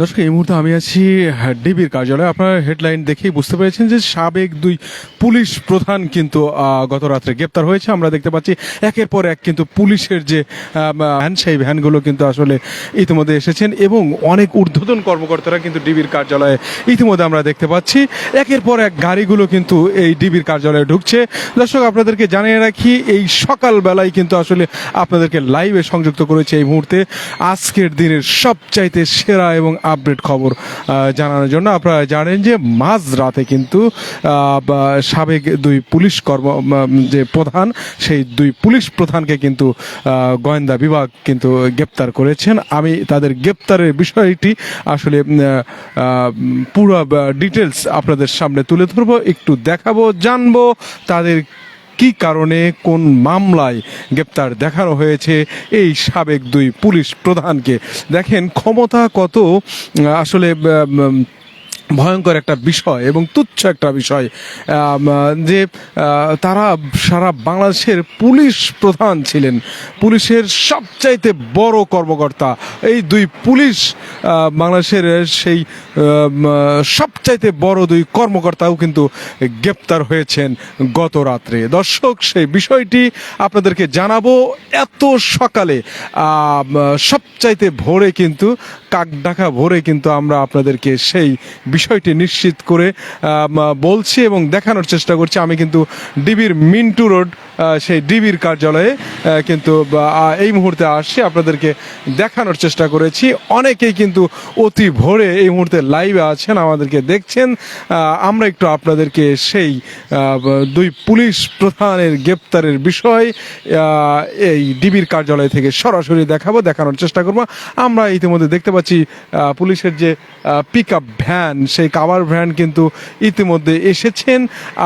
দর্শক, এই মুহূর্তে আমি আছি ডিবির কার্যালয়ে। আপনারা হেডলাইন দেখেই বুঝতে পেরেছেন যে সাবেক দুই পুলিশ প্রধান কিন্তু গত রাত্রে গ্রেপ্তার হয়েছে। আমরা দেখতে পাচ্ছি একের পর এক কিন্তু পুলিশের যে ভ্যান, সেই ভ্যানগুলো কিন্তু আসলে ইতিমধ্যে এসেছেন এবং অনেক ঊর্ধ্বতন কর্মকর্তারা কিন্তু ডিবির কার্যালয়ে ইতিমধ্যে আমরা দেখতে পাচ্ছি। একের পর এক গাড়িগুলো কিন্তু এই ডিবির কার্যালয়ে ঢুকছে। দর্শক, আপনাদেরকে জানিয়ে রাখি, এই সকালবেলায় কিন্তু আসলে আপনাদেরকে লাইভে সংযুক্ত করেছে এই মুহূর্তে আজকের দিনের সবচাইতে সেরা এবং আপডেট খবর জানানোর জন্য আপনারা জানেন যে মাঝ রাতে কিন্তু সাবেক দুই পুলিশ কর্ম যে প্রধান, সেই দুই পুলিশ প্রধানকে কিন্তু গোয়েন্দা বিভাগ কিন্তু গ্রেপ্তার করেছেন। আমি তাদের গ্রেপ্তারের বিষয়টি আসলে পুরো ডিটেলস আপনাদের সামনে তুলে ধরবো, একটু দেখাবো, জানব, তাদের কি কারণে কোন মামলায় গ্রেপ্তার দেখানো হয়েছে? এই সাবেক দুই পুলিশ প্রধানকে দেখেন ক্ষমতা কত? আসলে ভয়ঙ্কর একটা বিষয় এবং তুচ্ছ একটা বিষয় যে তারা সারা বাংলাদেশের পুলিশ প্রধান ছিলেন। পুলিশের সবচাইতে বড় কর্মকর্তা। এই দুই পুলিশ বাংলাদেশের সেই সবচাইতে বড় দুই কর্মকর্তাও কিন্তু গ্রেপ্তার হয়েছেন গত রাত্রে। দর্শক, সেই বিষয়টি আপনাদেরকে জানাব। এত সকালে সবচাইতে ভোরে কিন্তু কাক ডাকা ভরে কিন্তু আমরা আপনাদেরকে সেই বিষয়টি নিশ্চিত করে বলছি এবং দেখানোর চেষ্টা করছি। আমি কিন্তু ডিবির মিন্টু রোড সেই ডিবির কার্যালয়ে কিন্তু এই মুহূর্তে আসছি। আপনাদেরকে দেখানোর চেষ্টা করেছি। অনেকেই কিন্তু অতি ভোরে এই মুহূর্তে লাইভে আছেন আমাদেরকে দেখছেন। আমরা একটু আপনাদেরকে সেই দুই পুলিশ প্রধানের গ্রেপ্তারের বিষয় এই ডিবির কার্যালয় থেকে সরাসরি দেখাবো দেখানোর চেষ্টা করব। আমরা ইতিমধ্যে দেখতে পাচ্ছি পুলিশের যে পিক আপ ভ্যান সেই কাভার ভ্যান কিন্তু ইতিমধ্যে এসেছেন।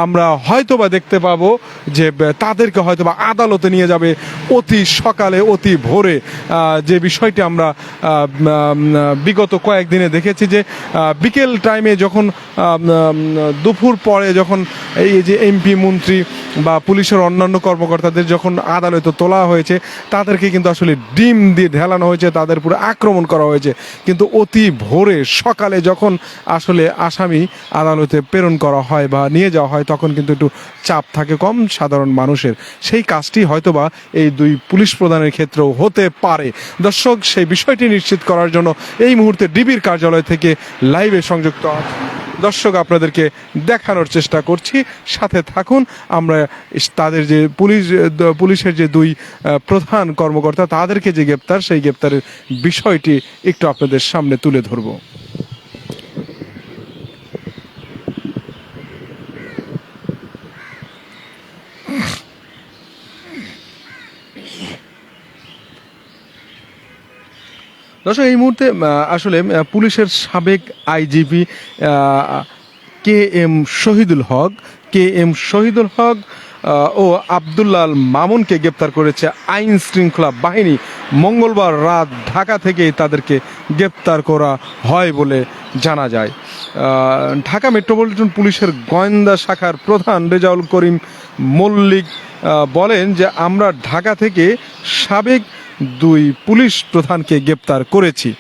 আমরা হয়তোবা দেখতে পাবো যে আহ, তাদেরকে হয়তো বা আদালতে নিয়ে যাবে অতি সকালে, অতি ভোরে। যে বিষয়টি আমরা বিগত কয়েকদিনে দেখেছি যে বিকেল টাইমে যখন দুপুর পরে যখন এই যে এমপি মন্ত্রী বা পুলিশের অন্যান্য কর্মকর্তাদের যখন আদালতে তোলা হয়েছে, তাদেরকে কিন্তু আসলে ডিম দিয়ে ঢেলানো হয়েছে, তাদের পুরো আক্রমণ করা হয়েছে। কিন্তু অতি ভোরে সকালে যখন আসলে আসামি আদালতে প্রেরণ করা হয় বা নিয়ে যাওয়া হয়, তখন কিন্তু একটু চাপ থাকে। কম সাধারণ মানুষের সেই কাজটি হয়তোবা এই দুই পুলিশ প্রধানের ক্ষেত্রেও হতে পারে। দর্শক, সেই বিষয়টি নিশ্চিত করার জন্য এই মুহূর্তে ডিবির কার্যালয় থেকে লাইভে সংযুক্ত দর্শক, আপনাদেরকে দেখানোর চেষ্টা করছি। সাথে থাকুন, আমরা তাদের যে পুলিশ পুলিশের যে দুই প্রধান কর্মকর্তা, তাদেরকে যে গ্রেপ্তার, সেই গ্রেপ্তারের বিষয়টি একটু আপনাদের সামনে তুলে ধরবো। দর্শক, এই মুহূর্তে আসলে পুলিশের সাবেক IGP K M Shahidul Haque, K M Shahidul Haque ও আবদুল্লাল মামুনকে গ্রেপ্তার করেছে আইন শৃঙ্খলা বাহিনী। মঙ্গলবার রাত ঢাকা থেকেই তাদেরকে গ্রেপ্তার করা হয় বলে জানা যায়। ঢাকা মেট্রোপলিটন পুলিশের গোয়েন্দা শাখার প্রধান রেজাউল করিম মল্লিক বলেন যে, আমরা ঢাকা থেকে সাবেক দুই পুলিশ প্রধানকে গ্রেপ্তার করেছি।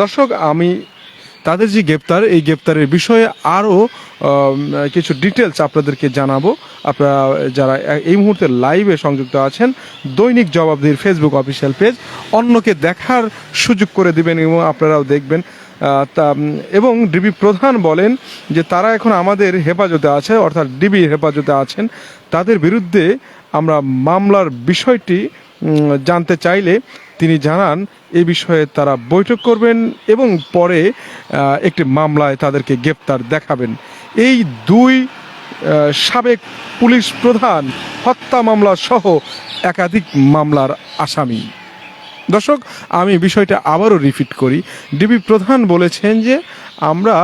দর্শক, আমি তাদের যে গ্রেপ্তার, এই গ্রেপ্তারের বিষয়ে আরও কিছু ডিটেলস আপনাদেরকে জানাব। আপনারা যারা এই মুহূর্তে লাইভে সংযুক্ত আছেন, দৈনিক জবাবদিহির ফেসবুক অফিসিয়াল পেজ অন্যকে দেখার সুযোগ করে দিবেন এবং আপনারাও দেখবেন। তা এবং ডিবি প্রধান বলেন যে তারা এখন আমাদের হেফাজতে আছে, অর্থাৎ ডিবি হেফাজতে আছেন। তাদের বিরুদ্ধে আমরা মামলার বিষয়টি জানতে চাইলে তিনি জানান, এ বিষয়ে তারা বৈঠক করবেন এবং পরে একটি মামলায় তাদেরকে গ্রেপ্তার দেখাবেন। এই দুই সাবেক পুলিশ প্রধান হত্যা মামলা সহ একাধিক মামলার আসামি। দর্শক, আমি বিষয়টা আবারও রিপিট করি। ডিবি প্রধান বলেছেন যে আমরা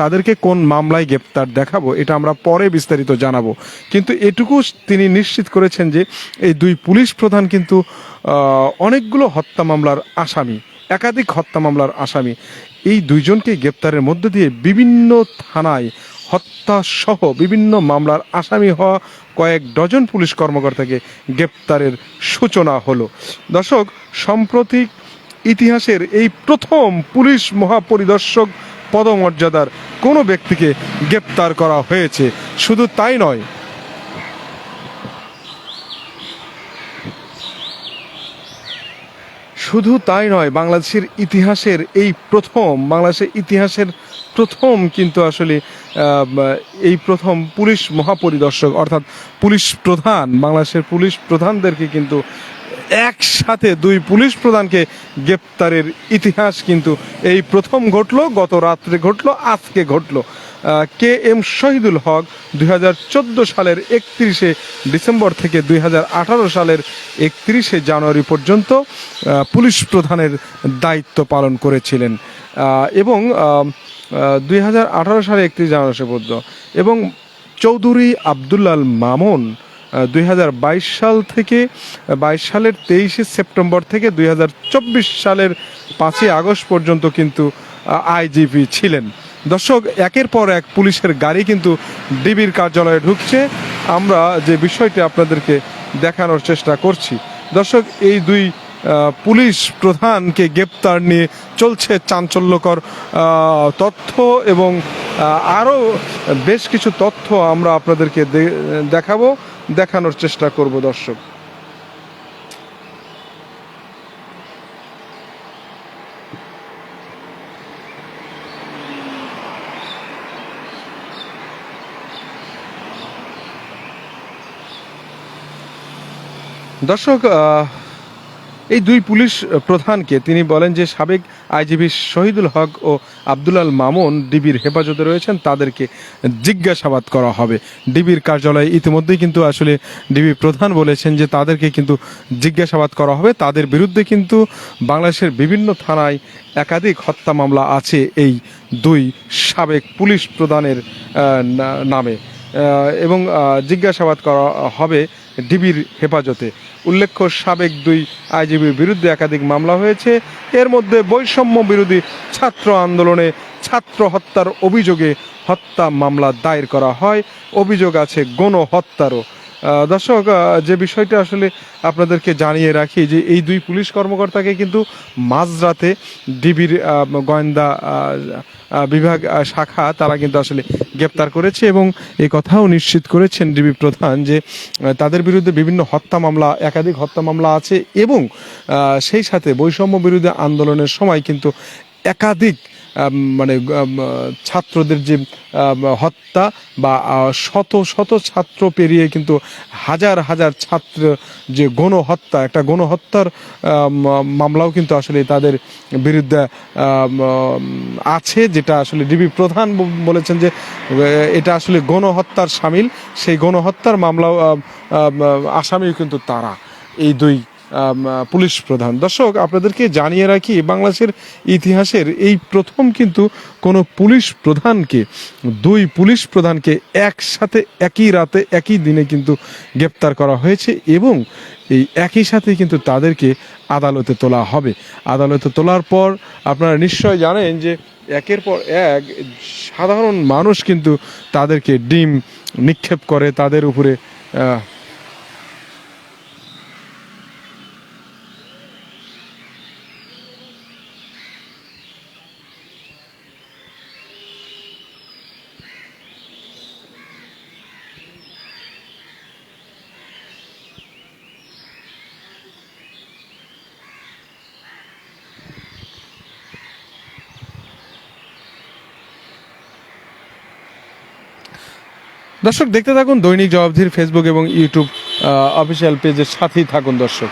তাদেরকে কোন মামলায় গ্রেপ্তার দেখাবো, এটা আমরা পরে বিস্তারিত জানাব। কিন্তু এটুকু তিনি নিশ্চিত করেছেন যে এই দুই পুলিশ প্রধান কিন্তু অনেকগুলো হত্যা মামলার আসামি, একাধিক হত্যা মামলার আসামি, এই দুইজনকে গ্রেপ্তারের মধ্য দিয়ে বিভিন্ন থানায় হত্যা সহ বিভিন্ন মামলার আসামি হওয়া কয়েক ডজন পুলিশ কর্মকর্তাকে গ্রেপ্তারের সূচনা হলো। দর্শক সম্প্রতি ইতিহাসের এই প্রথম পুলিশ মহাপরিদর্শক পদমর্যাদার কোনো ব্যক্তিকে গ্রেপ্তার করা হয়েছে। শুধু তাই নয়। শুধু তাই নয়, বাংলাদেশের ইতিহাসের এই প্রথম, বাংলাদেশের ইতিহাসের প্রথম কিন্তু আসলে এই প্রথম পুলিশ মহাপরিদর্শক অর্থাৎ পুলিশ প্রধান, বাংলাদেশের পুলিশ প্রধানদেরকে কিন্তু একসাথে দুই পুলিশ প্রধানকে গ্রেপ্তারের ইতিহাস কিন্তু এই প্রথম ঘটলো, গত রাত্রে ঘটলো, আজকে ঘটলো। কে এম শহীদুল হক দুই হাজার চোদ্দ সালের একত্রিশে ডিসেম্বর থেকে দুই হাজার আঠারো সালের একত্রিশে জানুয়ারি পর্যন্ত পুলিশ প্রধানের দায়িত্ব পালন করেছিলেন। এবং দুই হাজার আঠারো সালে একত্রিশ জানুয়ারি পর্যন্ত। এবং চৌধুরী আবদুল্লাল মামুন দুই হাজার বাইশ সাল থেকে বাইশ সালের তেইশে সেপ্টেম্বর থেকে দুই হাজার চব্বিশ সালের পাঁচই আগস্ট পর্যন্ত কিন্তু আইজিপি ছিলেন। দর্শক, একের পর এক পুলিশের গাড়ি কিন্তু ডিবির কার্যালয়ে ঢুকছে। আমরা যে বিষয়টি আপনাদেরকে দেখানোর চেষ্টা করছি। দর্শক, এই দুই পুলিশ প্রধানকে গ্রেপ্তার নিয়ে চলছে চাঞ্চল্যকর তথ্য এবং আরও বেশ কিছু তথ্য আমরা আপনাদেরকে দেখাবো। দেখানোর চেষ্টা করব দর্শক। দর্শক এই দুই পুলিশ প্রধানকে তিনি বলেন যে সাবেক আইজিপি শহীদুল হক ও আব্দুলাল মামুন ডিবির হেফাজতে রয়েছেন। তাদেরকে জিজ্ঞাসাবাদ করা হবে। ডিবির কার্যালয়ে ইতিমধ্যেই কিন্তু আসলে ডিবি প্রধান বলেছেন যে তাদেরকে কিন্তু জিজ্ঞাসাবাদ করা হবে। তাদের বিরুদ্ধে কিন্তু বাংলাদেশের বিভিন্ন থানায় একাধিক হত্যা মামলা আছে এই দুই সাবেক পুলিশ প্রধানের নামে। এবং জিজ্ঞাসাবাদ করা হবে ডিবির হেফাজতে। উল্লেখ্য সাবেক দুই আইজিবির বিরুদ্ধে একাধিক মামলা হয়েছে। এর মধ্যে বৈষম্য বিরোধী ছাত্র আন্দোলনে ছাত্র হত্যার অভিযোগে হত্যা মামলা দায়ের করা হয়। অভিযোগ আছে গণহত্যারও। আহ, দর্শক যে বিষয়টা আসলে আপনাদেরকে জানিয়ে রাখি, যে এই দুই পুলিশ কর্মকর্তাকে কিন্তু মাঝরাতে ডিবির গোয়েন্দা বিভাগ শাখা, তারা কিন্তু আসলে গ্রেপ্তার করেছে এবং এই কথাও নিশ্চিত করেছেন ডিবি প্রধান যে তাদের বিরুদ্ধে বিভিন্ন হত্যা মামলা, একাধিক হত্যা মামলা আছে এবং সেই সাথে বৈষম্য বিরোধী আন্দোলনের সময় কিন্তু একাধিক মানে ছাত্রদের যে হত্যা বা শত শত ছাত্র পেরিয়ে কিন্তু হাজার হাজার ছাত্র যে গণহত্যা, একটা গণহত্যার মামলাও কিন্তু আসলে তাদের বিরুদ্ধে আছে, যেটা আসলে ডিবি প্রধান বলেছেন যে এটা আসলে গণহত্যার সামিল। সেই গণহত্যার মামলাও আসামিও কিন্তু তারা। এই দুই পুলিশ প্রধান। দর্শক, আপনাদেরকে জানিয়ে রাখি, বাংলাদেশের ইতিহাসের এই প্রথম কিন্তু কোনো পুলিশ প্রধানকে, দুই পুলিশ প্রধানকে একসাথে একই রাতে, একই দিনে কিন্তু গ্রেপ্তার করা হয়েছে এবং এই একই সাথে কিন্তু তাদেরকে আদালতে তোলা হবে। আদালতে তোলার পর আপনারা নিশ্চয় জানেন যে একের পর এক সাধারণ মানুষ কিন্তু তাদেরকে ডিম নিক্ষেপ করে, তাদের উপরে দর্শক দেখতে থাকুন দৈনিক জবাবধির ফেসবুক এবং ইউটিউব অফিসিয়াল পেজের সাথেই থাকুন দর্শক।